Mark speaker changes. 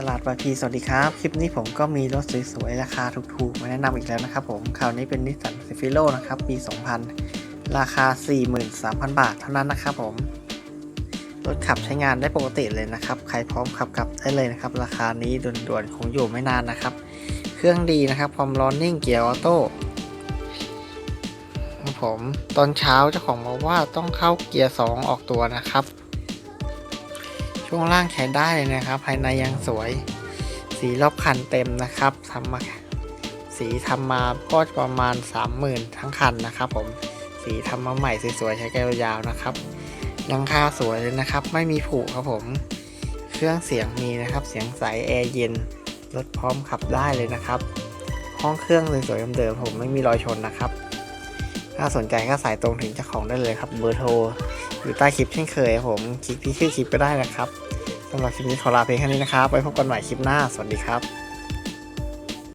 Speaker 1: ตลาดวายพีสวัสดีครับ คลิปนี้ผมก็มีรถสวยๆ ราคาถูกๆ มาแนะนำอีกแล้วนะครับผมคราวนี้เป็นนิสสันเซฟิโลนะครับ ปี 2000 ราคา 43,000 บาทเท่านั้นนะครับผม รถขับใช้งานได้ปกติเลยนะครับ ใครพร้อมขับกลับได้เลยนะครับ ราคานี้ด่วนๆ คงอยู่ไม่นานนะครับ เครื่องดีนะครับ ความร้อนนิ่งเกียร์ออโต้ผม ตอนเช้าเจ้าของบอกว่าต้องเข้าเกียร์ 2 ออกตัวนะครับ ช่วงล่างใช้ได้เลยนะครับ ภายในยังสวย สีรอบคันเต็มนะครับทำมาสีทำมาก็ประมาณ 30,000 ทั้งคันนะครับผมสีทำมาใหม่สวยๆใช้แก้วยาวนะครับหลังคาสวยเลยนะครับ ไม่มีผุครับผม เครื่องเสียงมีนะครับ เสียงใสแอร์เย็นรถพร้อมขับได้เลยนะครับ ห้องเครื่องสวยๆเดิมๆผมไม่มีรอยชนนะครับ ถ้าสนใจก็สายตรงถึงเจ้าของได้เลยครับ เบอร์โทรอยู่ใต้คลิปเช่นเคยผมคลิกที่ชื่อคลิปก็ได้นะครับสำหรับคลิปนี้ขอลาเพียงแค่นี้นะครับไว้พบกันใหม่คลิปหน้า สวัสดีครับ